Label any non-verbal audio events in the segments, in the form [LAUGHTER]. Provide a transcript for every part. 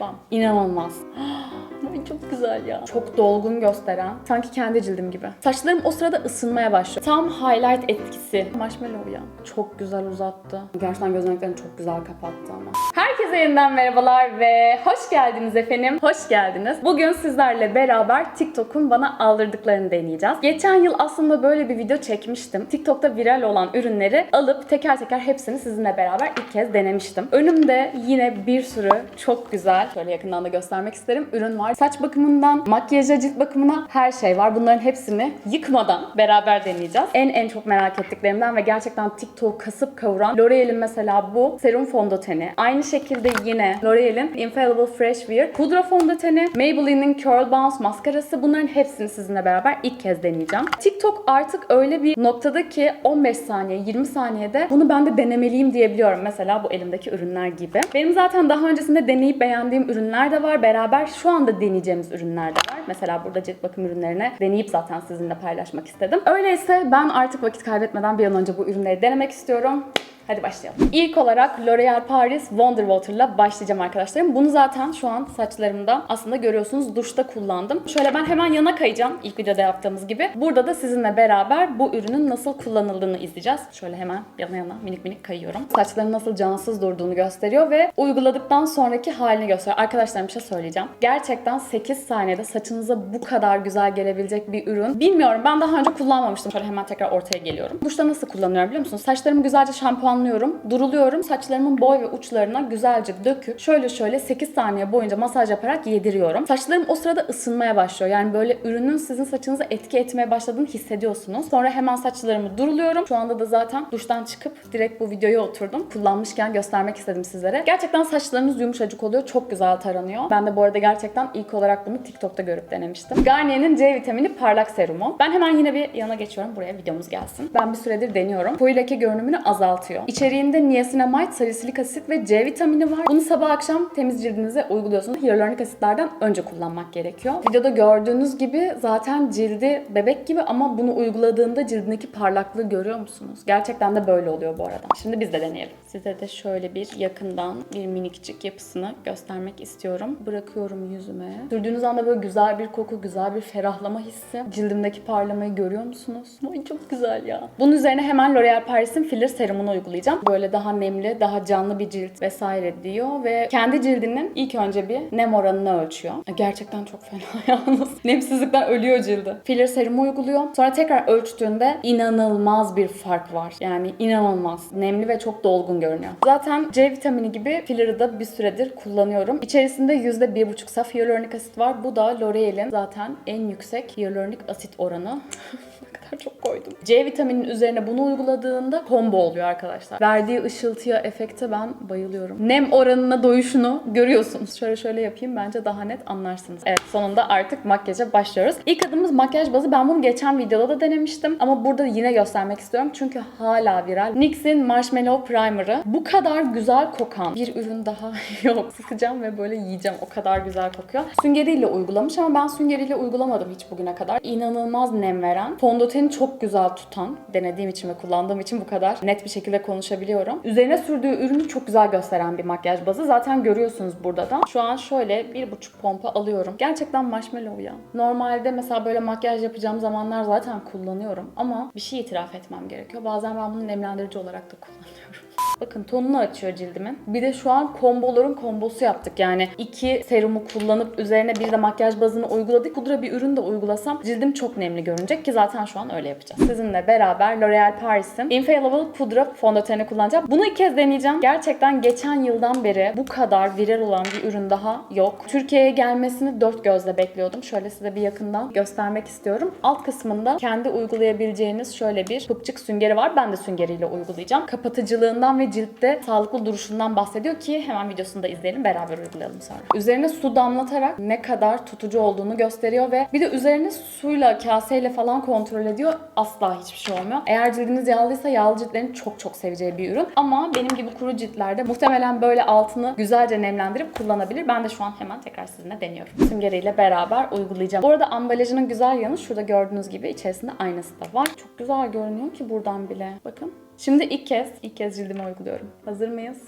Bam. İnanılmaz. [GASPS] [LAUGHS] Ay çok güzel ya. Çok dolgun gösteren. Sanki kendi cildim gibi. Saçlarım o sırada ısınmaya başlıyor. Tam highlight etkisi. Marshmallow ya. Çok güzel uzattı. Gerçekten gözeneklerini çok güzel kapattı ama. Herkese yeniden merhabalar ve hoş geldiniz efendim. Hoş geldiniz. Bugün sizlerle beraber TikTok'un bana aldırdıklarını deneyeceğiz. Geçen yıl aslında böyle bir video çekmiştim. TikTok'ta viral olan ürünleri alıp teker teker hepsini sizinle beraber ilk kez denemiştim. Önümde yine bir sürü çok güzel, şöyle yakından da göstermek isterim, ürün var. Saç bakımından, makyaja, cilt bakımına her şey var. Bunların hepsini yıkmadan beraber deneyeceğiz. En en çok merak ettiklerimden ve gerçekten TikTok kasıp kavuran L'Oreal'in mesela bu serum fondöteni. Aynı şekilde yine L'Oreal'in Infallible Fresh Wear pudra fondöteni, Maybelline'in Curl Bounce maskarası bunların hepsini sizinle beraber ilk kez deneyeceğim. TikTok artık öyle bir noktada ki 15 saniye, 20 saniyede bunu ben de denemeliyim diyebiliyorum. Mesela bu elimdeki ürünler gibi. Benim zaten daha öncesinde deneyip beğendiğim ürünler de var. Beraber şu anda deneyeceğimiz ürünler de var. Mesela burada cilt bakım ürünlerini deneyip zaten sizinle paylaşmak istedim. Öyleyse ben artık vakit kaybetmeden bir an önce bu ürünleri denemek istiyorum. Hadi başlayalım. İlk olarak L'Oreal Paris Wonder Water'la başlayacağım arkadaşlarım. Bunu zaten şu an saçlarımda aslında görüyorsunuz duşta kullandım. Şöyle ben hemen yana kayacağım ilk videoda yaptığımız gibi. Burada da sizinle beraber bu ürünün nasıl kullanıldığını izleyeceğiz. Şöyle hemen yana yana minik minik kayıyorum. Saçların nasıl cansız durduğunu gösteriyor ve uyguladıktan sonraki halini gösteriyor. Arkadaşlarım bir şey söyleyeceğim. Gerçekten 8 saniyede saçınıza bu kadar güzel gelebilecek bir ürün. Bilmiyorum ben daha önce kullanmamıştım. Şöyle hemen tekrar ortaya geliyorum. Duşta nasıl kullanıyorum biliyor musunuz? Saçlarımı güzelce şampuanlıyorum, duruluyorum. Saçlarımın boy ve uçlarına güzelce döküp şöyle şöyle 8 saniye boyunca masaj yaparak yediriyorum. Saçlarım o sırada ısınmaya başlıyor. Yani böyle ürünün sizin saçınıza etki etmeye başladığını hissediyorsunuz. Sonra hemen saçlarımı duruluyorum. Şu anda da zaten duştan çıkıp direkt bu videoya oturdum. Kullanmışken göstermek istedim sizlere. Gerçekten saçlarınız yumuşacık oluyor. Çok güzel taranıyor. Ben de bu arada gerçekten ilk olarak bunu TikTok'ta görüp denemiştim. Garnier'in C vitamini parlak serumu. Ben hemen yine bir yana geçiyorum. Buraya videomuz gelsin. Ben bir süredir deniyorum. Koyu leke görünümünü azaltıyor. İçeriğinde niacinamide, salisilik asit ve C vitamini var. Bunu sabah akşam temiz cildinize uyguluyorsunuz. Hyaluronik asitlerden önce kullanmak gerekiyor. Videoda gördüğünüz gibi zaten cildi bebek gibi ama bunu uyguladığında cildindeki parlaklığı görüyor musunuz? Gerçekten de böyle oluyor bu arada. Şimdi biz de deneyelim. Size de şöyle bir yakından bir minikçik yapısını göstermek istiyorum. Bırakıyorum yüzüme. Sürdüğünüz anda böyle güzel bir koku, güzel bir ferahlama hissi. Cildimdeki parlamayı görüyor musunuz? Ay çok güzel ya. Bunun üzerine hemen L'Oreal Paris'in filler serumunu uygulayacağım. Böyle daha nemli, daha canlı bir cilt vesaire diyor ve kendi cildinin ilk önce bir nem oranını ölçüyor. Gerçekten çok fena [LAUGHS] yalnız. Nemsizlikten ölüyor cildi. Filler serumu uyguluyor. Sonra tekrar ölçtüğünde inanılmaz bir fark var. Yani inanılmaz. Nemli ve çok dolgun görünüyor. Zaten C vitamini gibi filler'ı da bir süredir kullanıyorum. İçerisinde %1,5 saf hyaluronik asit var. Bu da L'Oreal'in zaten en yüksek hyaluronik asit oranı. [LAUGHS] kadar çok koydum. C vitaminin üzerine bunu uyguladığında combo oluyor arkadaşlar. Verdiği ışıltıya, efekte ben bayılıyorum. Nem oranına doyuşunu görüyorsunuz. Şöyle şöyle yapayım bence daha net anlarsınız. Evet sonunda artık makyaja başlıyoruz. İlk adımız makyaj bazı. Ben bunu geçen videoda da denemiştim ama burada yine göstermek istiyorum çünkü hala viral. NYX'in Marshmallow Primer'ı. Bu kadar güzel kokan bir ürün daha [LAUGHS] yok. Sıkacağım ve böyle yiyeceğim. O kadar güzel kokuyor. Süngeriyle uygulamış ama ben süngeriyle uygulamadım hiç bugüne kadar. İnanılmaz nem veren. Fondöteni çok güzel tutan. Denediğim için ve kullandığım için bu kadar net bir şekilde konuşabiliyorum. Üzerine sürdüğü ürünü çok güzel gösteren bir makyaj bazı. Zaten görüyorsunuz burada da. Şu an şöyle bir buçuk pompa alıyorum. Gerçekten marshmallow ya. Normalde mesela böyle makyaj yapacağım zamanlar zaten kullanıyorum. Ama bir şey itiraf etmem gerekiyor. Bazen ben bunu nemlendirici olarak da kullanıyorum. Bakın tonunu açıyor cildimin. Bir de şu an komboların kombosu yaptık. Yani iki serumu kullanıp üzerine bir de makyaj bazını uyguladık. Pudra bir ürün de uygulasam cildim çok nemli görünecek ki zaten şu an öyle yapacağız. Sizinle beraber L'Oreal Paris'in Infallible Pudra fondöteni kullanacağım. Bunu ilk kez deneyeceğim. Gerçekten geçen yıldan beri bu kadar viral olan bir ürün daha yok. Türkiye'ye gelmesini dört gözle bekliyordum. Şöyle size bir yakından göstermek istiyorum. Alt kısmında kendi uygulayabileceğiniz şöyle bir pıpçık süngeri var. Ben de süngeriyle uygulayacağım. Kapatıcılığından ve ciltte sağlıklı duruşundan bahsediyor ki hemen videosunu da izleyelim beraber uygulayalım sonra. Üzerine su damlatarak ne kadar tutucu olduğunu gösteriyor ve bir de üzerine suyla kaseyle falan kontrol ediyor. Asla hiçbir şey olmuyor. Eğer cildiniz yağlıysa yağlı ciltlerin çok çok seveceği bir ürün. Ama benim gibi kuru ciltlerde muhtemelen böyle altını güzelce nemlendirip kullanabilir. Ben de şu an hemen tekrar sizinle deniyorum. Süngeriyle beraber uygulayacağım. Bu arada ambalajının güzel yanı şurada gördüğünüz gibi içerisinde aynası da var. Çok güzel görünüyor ki buradan bile. Bakın. Şimdi ilk kez, ilk kez cildime uyguluyorum. Hazır mıyız?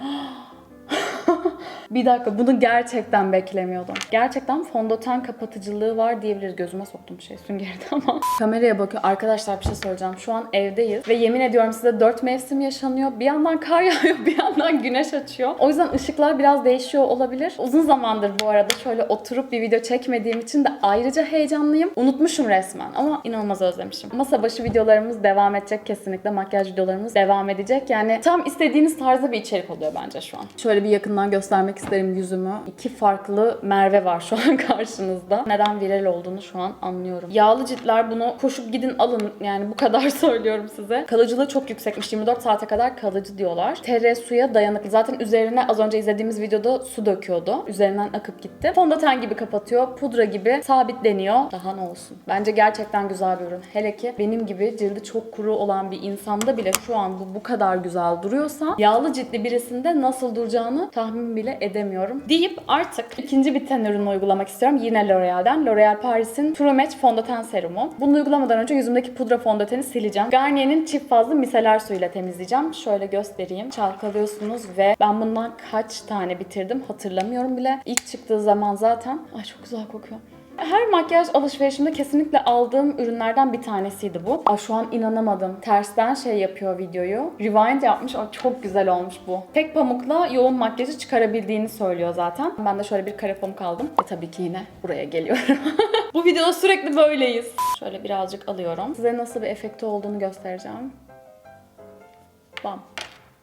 [GASPS] [LAUGHS] Bir dakika bunu gerçekten beklemiyordum. Gerçekten fondöten kapatıcılığı var diyebiliriz. Gözüme soktum şey süngerdi [LAUGHS] ama. Kameraya bakıyor. Arkadaşlar bir şey söyleyeceğim. Şu an evdeyiz ve yemin ediyorum size dört mevsim yaşanıyor. Bir yandan kar [LAUGHS] yağıyor, bir yandan güneş açıyor. O yüzden ışıklar biraz değişiyor olabilir. Uzun zamandır bu arada şöyle oturup bir video çekmediğim için de ayrıca heyecanlıyım. Unutmuşum resmen ama inanılmaz özlemişim. Masa başı videolarımız devam edecek kesinlikle. Makyaj videolarımız devam edecek. Yani tam istediğiniz tarzda bir içerik oluyor bence şu an. Şöyle bir yakından göstermek isterim yüzümü. İki farklı Merve var şu an [LAUGHS] karşınızda. Neden viral olduğunu şu an anlıyorum. Yağlı ciltler bunu koşup gidin alın. Yani bu kadar [LAUGHS] söylüyorum size. Kalıcılığı çok yüksekmiş. 24 saate kadar kalıcı diyorlar. TR suya dayanıklı. Zaten üzerine az önce izlediğimiz videoda su döküyordu. Üzerinden akıp gitti. Fondöten gibi kapatıyor. Pudra gibi sabitleniyor. Daha ne olsun. Bence gerçekten güzel bir ürün. Hele ki benim gibi cildi çok kuru olan bir insanda bile şu an bu bu kadar güzel duruyorsa yağlı ciltli birisinde nasıl duracağını tahmin bile edemiyorum. Deyip artık ikinci bir ten ürünü uygulamak istiyorum. Yine L'Oreal'den. L'Oreal Paris'in True Match fondöten serumu. Bunu uygulamadan önce yüzümdeki pudra fondöteni sileceğim. Garnier'in çift fazlı miseler suyuyla temizleyeceğim. Şöyle göstereyim. Çalkalıyorsunuz ve ben bundan kaç tane bitirdim hatırlamıyorum bile. İlk çıktığı zaman zaten ay çok güzel kokuyor. Her makyaj alışverişimde kesinlikle aldığım ürünlerden bir tanesiydi bu. Aa, şu an inanamadım. Tersten şey yapıyor videoyu. Rewind yapmış. Aa, çok güzel olmuş bu. Tek pamukla yoğun makyajı çıkarabildiğini söylüyor zaten. Ben de şöyle bir kare pamuk aldım. Ve tabii ki yine buraya geliyorum. [LAUGHS] bu videoda sürekli böyleyiz. Şöyle birazcık alıyorum. Size nasıl bir efekti olduğunu göstereceğim. Bam.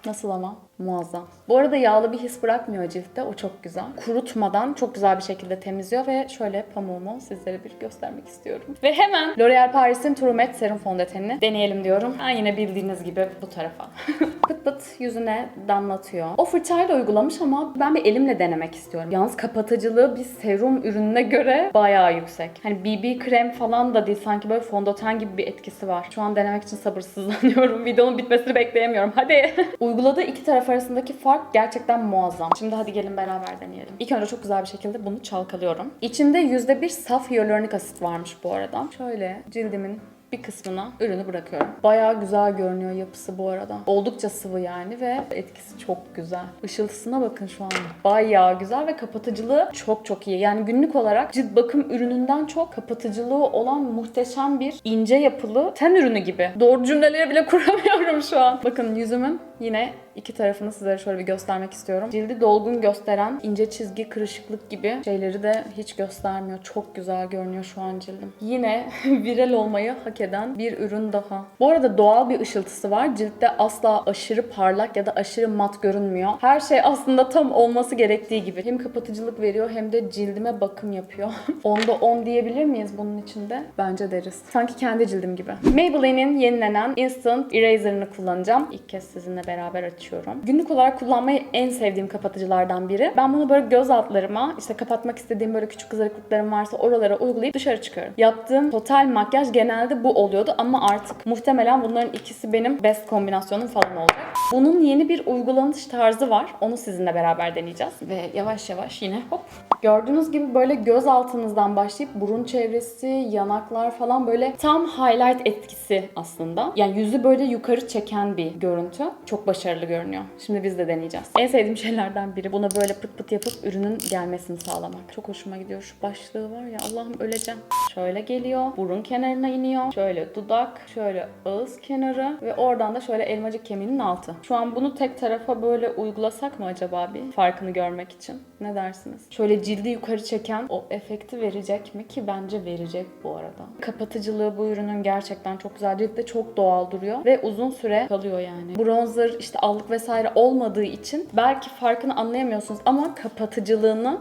Nasıl ama? Muazzam. Bu arada yağlı bir his bırakmıyor ciltte. O çok güzel. Kurutmadan çok güzel bir şekilde temizliyor ve şöyle pamuğumu sizlere bir göstermek istiyorum. Ve hemen L'Oreal Paris'in True Matte Serum Fondötenini deneyelim diyorum. Ben yine bildiğiniz gibi bu tarafa. [LAUGHS] pıt pıt yüzüne damlatıyor. O fırçayla uygulamış ama ben bir elimle denemek istiyorum. Yalnız kapatıcılığı bir serum ürününe göre bayağı yüksek. Hani BB krem falan da değil sanki böyle fondöten gibi bir etkisi var. Şu an denemek için sabırsızlanıyorum. [LAUGHS] Videonun bitmesini bekleyemiyorum. Hadi. [LAUGHS] Uyguladığı iki taraf arasındaki fark gerçekten muazzam. Şimdi hadi gelin beraber deneyelim. İlk önce çok güzel bir şekilde bunu çalkalıyorum. İçinde %1 saf hyaluronik asit varmış bu arada. Şöyle cildimin bir kısmına ürünü bırakıyorum. Bayağı güzel görünüyor yapısı bu arada. Oldukça sıvı yani ve etkisi çok güzel. Işıltısına bakın şu an. Bayağı güzel ve kapatıcılığı çok çok iyi. Yani günlük olarak cilt bakım ürününden çok kapatıcılığı olan muhteşem bir ince yapılı ten ürünü gibi. Doğru cümleleri bile [LAUGHS] kuramıyorum şu an. Bakın yüzümün yine iki tarafını sizlere şöyle bir göstermek istiyorum. Cildi dolgun gösteren ince çizgi, kırışıklık gibi şeyleri de hiç göstermiyor. Çok güzel görünüyor şu an cildim. Yine [LAUGHS] viral olmayı hak eden bir ürün daha. Bu arada doğal bir ışıltısı var. Ciltte asla aşırı parlak ya da aşırı mat görünmüyor. Her şey aslında tam olması gerektiği gibi. Hem kapatıcılık veriyor hem de cildime bakım yapıyor. [LAUGHS] Onda 10 diyebilir miyiz bunun içinde? Bence deriz. Sanki kendi cildim gibi. Maybelline'in yenilenen Instant Eraser'ını kullanacağım. İlk kez sizinle beraber açıyorum. Günlük olarak kullanmayı en sevdiğim kapatıcılardan biri. Ben bunu böyle göz altlarıma, işte kapatmak istediğim böyle küçük kızarıklıklarım varsa oralara uygulayıp dışarı çıkıyorum. Yaptığım total makyaj genelde bu oluyordu ama artık muhtemelen bunların ikisi benim best kombinasyonum falan olacak. Bunun yeni bir uygulanış tarzı var. Onu sizinle beraber deneyeceğiz. Ve yavaş yavaş yine hop. Gördüğünüz gibi böyle göz altınızdan başlayıp burun çevresi, yanaklar falan böyle tam highlight etkisi aslında. Yani yüzü böyle yukarı çeken bir görüntü. Çok başarılı görünüyor. Şimdi biz de deneyeceğiz. En sevdiğim şeylerden biri buna böyle pıt pıt yapıp ürünün gelmesini sağlamak. Çok hoşuma gidiyor. Şu başlığı var ya Allah'ım öleceğim. Şöyle geliyor. Burun kenarına iniyor. Şöyle dudak, şöyle ağız kenarı ve oradan da şöyle elmacık kemiğinin altı. Şu an bunu tek tarafa böyle uygulasak mı acaba bir farkını görmek için? Ne dersiniz? Şöyle cildi yukarı çeken o efekti verecek mi ki bence verecek bu arada. Kapatıcılığı bu ürünün gerçekten çok güzel. Ciltte çok doğal duruyor ve uzun süre kalıyor yani. Bronzer, işte allık vesaire olmadığı için belki farkını anlayamıyorsunuz ama kapatıcılığını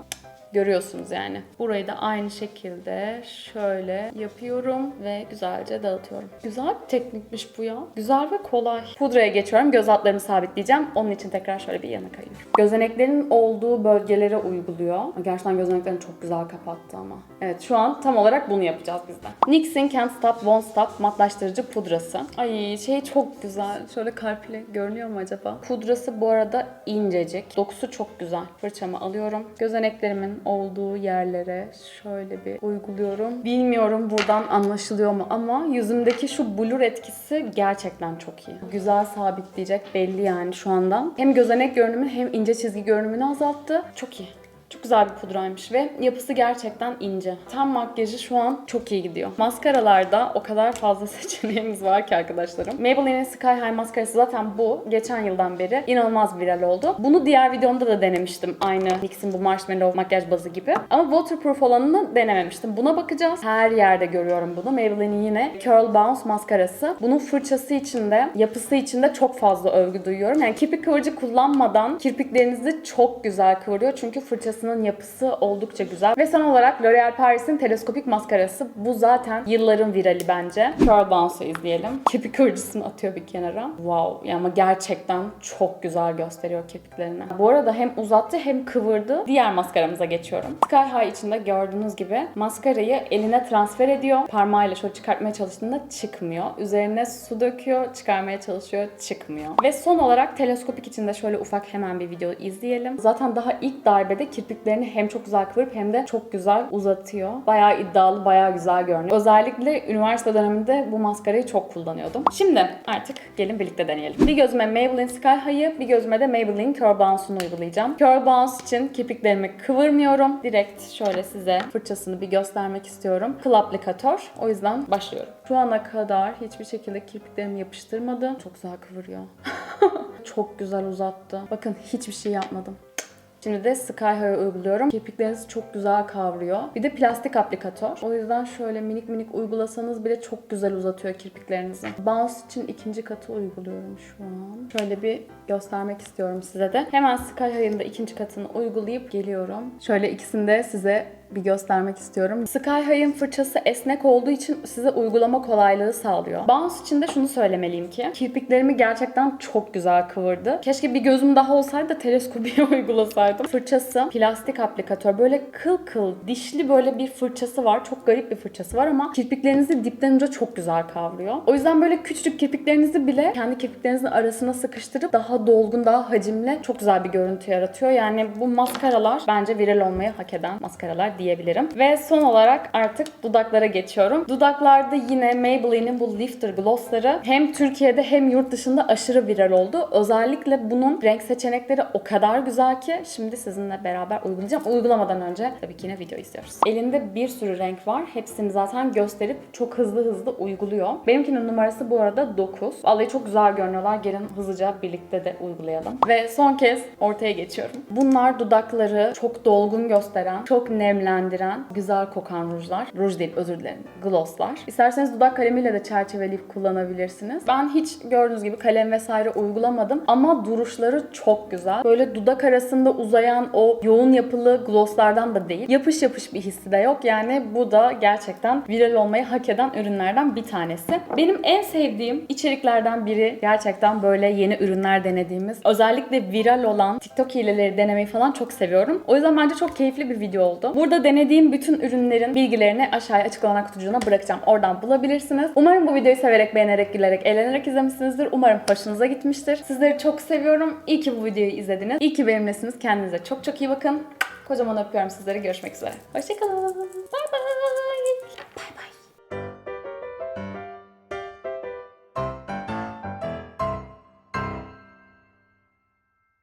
görüyorsunuz yani. Burayı da aynı şekilde şöyle yapıyorum ve güzelce dağıtıyorum. Güzel bir teknikmiş bu ya. Güzel ve kolay. Pudraya geçiyorum. Göz altlarımı sabitleyeceğim. Onun için tekrar şöyle bir yana kayayım. Gözeneklerin olduğu bölgelere uyguluyor. Gerçekten gözeneklerini çok güzel kapattı ama. Evet şu an tam olarak bunu yapacağız biz de. NYX'in Can't Stop Won't Stop matlaştırıcı pudrası. Ay şey çok güzel. Şöyle kalple görünüyor mu acaba? Pudrası bu arada incecik. Dokusu çok güzel. Fırçamı alıyorum. Gözeneklerimin olduğu yerlere şöyle bir uyguluyorum. Bilmiyorum buradan anlaşılıyor mu ama yüzümdeki şu blur etkisi gerçekten çok iyi. Güzel sabitleyecek belli yani şu andan. Hem gözenek görünümü hem ince çizgi görünümünü azalttı. Çok iyi. Çok güzel bir pudraymış ve yapısı gerçekten ince. Tam makyajı şu an çok iyi gidiyor. Maskaralarda o kadar fazla [LAUGHS] seçeneğimiz var ki arkadaşlarım. Maybelline'in Sky High maskarası zaten bu. Geçen yıldan beri inanılmaz viral oldu. Bunu diğer videomda da denemiştim. Aynı NYX'in bu Marshmallow makyaj bazı gibi. Ama waterproof olanını denememiştim. Buna bakacağız. Her yerde görüyorum bunu. Maybelline'in yine Curl Bounce maskarası. Bunun fırçası içinde, yapısı içinde çok fazla övgü duyuyorum. Yani kirpik kıvırcı kullanmadan kirpiklerinizi çok güzel kıvırıyor. Çünkü fırçasının yapısı oldukça güzel. Ve son olarak L'Oreal Paris'in teleskopik maskarası. Bu zaten yılların virali bence. Curl Bounce'u izleyelim. Kirpik kıvırcısını atıyor bir kenara. Wow. Yani ama gerçekten çok güzel gösteriyor kirpiklerini. Bu arada hem uzattı hem kıvırdı. Diğer maskaramıza geçiyorum. Sky High içinde gördüğünüz gibi maskarayı eline transfer ediyor. Parmağıyla şöyle çıkartmaya çalıştığında çıkmıyor. Üzerine su döküyor, çıkarmaya çalışıyor, çıkmıyor. Ve son olarak teleskopik içinde şöyle ufak hemen bir video izleyelim. Zaten daha ilk darbede kirpiklerini hem çok güzel kıvırıp hem de çok güzel uzatıyor. Bayağı iddialı, bayağı güzel görünüyor. Özellikle üniversite döneminde bu maskarayı çok kullanıyordum. Şimdi artık gelin birlikte deneyelim. Bir gözüme Maybelline Sky High'ı, bir gözüme de Maybelline Curl Bounce'unu uygulayacağım. Curl Bounce için kirpiklerimi kıvırmıyorum. Direkt şöyle size fırçasını bir göstermek istiyorum. Kıl aplikatör. O yüzden başlıyorum. Şu ana kadar hiçbir şekilde kirpiklerimi yapıştırmadım. Çok güzel kıvırıyor. [LAUGHS] çok güzel uzattı. Bakın hiçbir şey yapmadım. Şimdi de Sky High uyguluyorum. Kirpiklerinizi çok güzel kavruyor. Bir de plastik aplikatör. O yüzden şöyle minik minik uygulasanız bile çok güzel uzatıyor kirpiklerinizi. Bounce için ikinci katı uyguluyorum şu an. Şöyle bir göstermek istiyorum size de. Hemen Sky High'ın da ikinci katını uygulayıp geliyorum. Şöyle ikisini de size bir göstermek istiyorum. Sky High'ın fırçası esnek olduğu için size uygulama kolaylığı sağlıyor. Bounce için de şunu söylemeliyim ki kirpiklerimi gerçekten çok güzel kıvırdı. Keşke bir gözüm daha olsaydı da teleskopiye [LAUGHS] uygulasaydım. Fırçası plastik aplikatör. Böyle kıl kıl dişli böyle bir fırçası var. Çok garip bir fırçası var ama kirpiklerinizi dipten uca çok güzel kavruyor. O yüzden böyle küçücük kirpiklerinizi bile kendi kirpiklerinizin arasına sıkıştırıp daha dolgun, daha hacimli çok güzel bir görüntü yaratıyor. Yani bu maskaralar bence viral olmayı hak eden maskaralar diyebilirim. Ve son olarak artık dudaklara geçiyorum. Dudaklarda yine Maybelline'in bu Lifter Gloss'ları hem Türkiye'de hem yurt dışında aşırı viral oldu. Özellikle bunun renk seçenekleri o kadar güzel ki şimdi sizinle beraber uygulayacağım. Uygulamadan önce tabii ki yine video izliyoruz. Elinde bir sürü renk var. Hepsini zaten gösterip çok hızlı hızlı uyguluyor. Benimkinin numarası bu arada 9. Vallahi çok güzel görünüyorlar. Gelin hızlıca birlikte de uygulayalım. Ve son kez ortaya geçiyorum. Bunlar dudakları çok dolgun gösteren, çok nemlendiren, güzel kokan rujlar. Ruj değil özür dilerim. Glosslar. İsterseniz dudak kalemiyle de çerçeveleyip kullanabilirsiniz. Ben hiç gördüğünüz gibi kalem vesaire uygulamadım ama duruşları çok güzel. Böyle dudak arasında uzayan o yoğun yapılı glosslardan da değil. Yapış yapış bir hissi de yok. Yani bu da gerçekten viral olmayı hak eden ürünlerden bir tanesi. Benim en sevdiğim içeriklerden biri gerçekten böyle yeni ürünler denediğimiz. Özellikle viral olan TikTok hileleri denemeyi falan çok seviyorum. O yüzden bence çok keyifli bir video oldu. Burada denediğim bütün ürünlerin bilgilerini aşağıya açıklama kutucuğuna bırakacağım. Oradan bulabilirsiniz. Umarım bu videoyu severek, beğenerek, gülerek, eğlenerek izlemişsinizdir. Umarım hoşunuza gitmiştir. Sizleri çok seviyorum. İyi ki bu videoyu izlediniz. İyi ki benimlesiniz. Kendinize çok çok iyi bakın. Kocaman öpüyorum sizleri. Görüşmek üzere. Hoşçakalın. Bye bye.